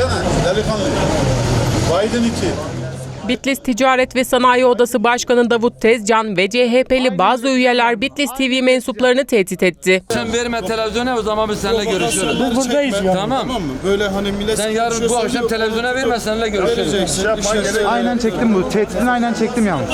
çeksene delikanlı. Biden 2. Bitlis Ticaret ve Sanayi Odası Başkanı Davut Tezcan ve CHP'li bazı üyeler Bitlis TV mensuplarını tehdit etti. Sen verme televizyona o zaman biz seninle görüşürüz. Biz buradayız ya. Tamam. mı? Böyle hani millet Sen yarın bu akşam televizyona verme seninle görüşürüz. Aynen çektim bu. Tehditini aynen çektim yalnız.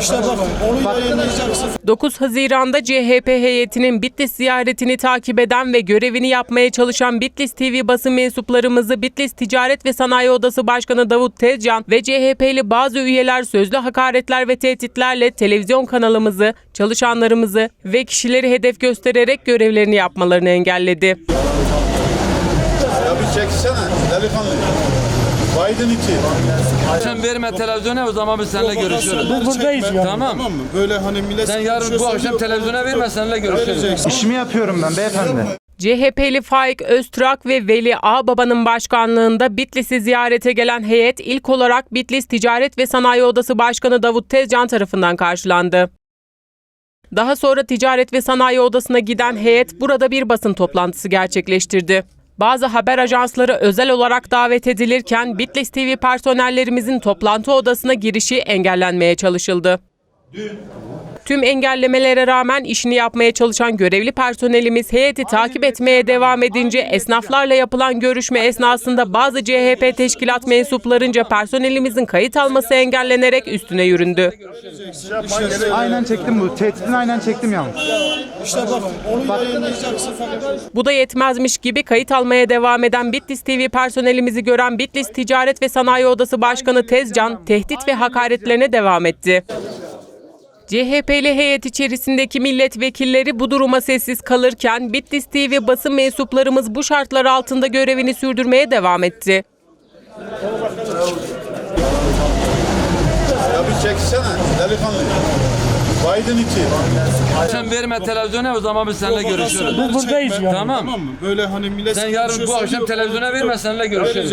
İşte bak onu yayınlayacaksın. 9 Haziran'da CHP heyetinin Bitlis ziyaretini takip eden ve görevini yapmaya çalışan Bitlis TV basın mensuplarımızı Bitlis Ticaret ve Sanayi Odası Başkanı Davut Tezcan ve CHP'li bazı üyeler sözlü hakaretler ve tehditlerle televizyon kanalımızı, çalışanlarımızı ve kişileri hedef göstererek görevlerini yapmalarını engelledi. Ya bir çeksene delikanlı. Biden 2. Sen verme televizyona o zaman biz seninle görüşürüz. Biz buradayız ya. Tamam. mı? Böyle hani millet Sen yarın bu akşam televizyona verme seninle görüşürüz. İşimi yapıyorum ben beyefendi. CHP'li Faik Öztürk ve Veli Ağbaba'nın başkanlığında Bitlis'i ziyarete gelen heyet ilk olarak Bitlis Ticaret ve Sanayi Odası Başkanı Davut Tezcan tarafından karşılandı. Daha sonra Ticaret ve Sanayi Odası'na giden heyet burada bir basın toplantısı gerçekleştirdi. Bazı haber ajansları özel olarak davet edilirken Bitlis TV personellerimizin toplantı odasına girişi engellenmeye çalışıldı. Tüm engellemelere rağmen işini yapmaya çalışan görevli personelimiz heyeti takip etmeye devam edince esnaflarla yapılan görüşme esnasında bazı CHP teşkilat mensuplarınca personelimizin kayıt alması engellenerek üstüne yüründü. Aynen çektim bu. Tehditini aynen çektim yalnız. İşte bak onu yayınlayacaksın. Bu da yetmezmiş gibi kayıt almaya devam eden Bitlis TV personelimizi gören Bitlis Ticaret ve Sanayi Odası Başkanı Tezcan tehdit ve hakaretlerine devam etti. CHP'li heyet içerisindeki milletvekilleri bu duruma sessiz kalırken Bitlis TV basın mensuplarımız bu şartlar altında görevini sürdürmeye devam etti. Ya bir çeksene delikanlı. Biden 2. Sen verme televizyona o zaman biz seninle görüşürüz. Biz buradayız ya. Tamam. mı? Böyle hani millet Sen yarın bu akşam televizyona verme seninle görüşürüz.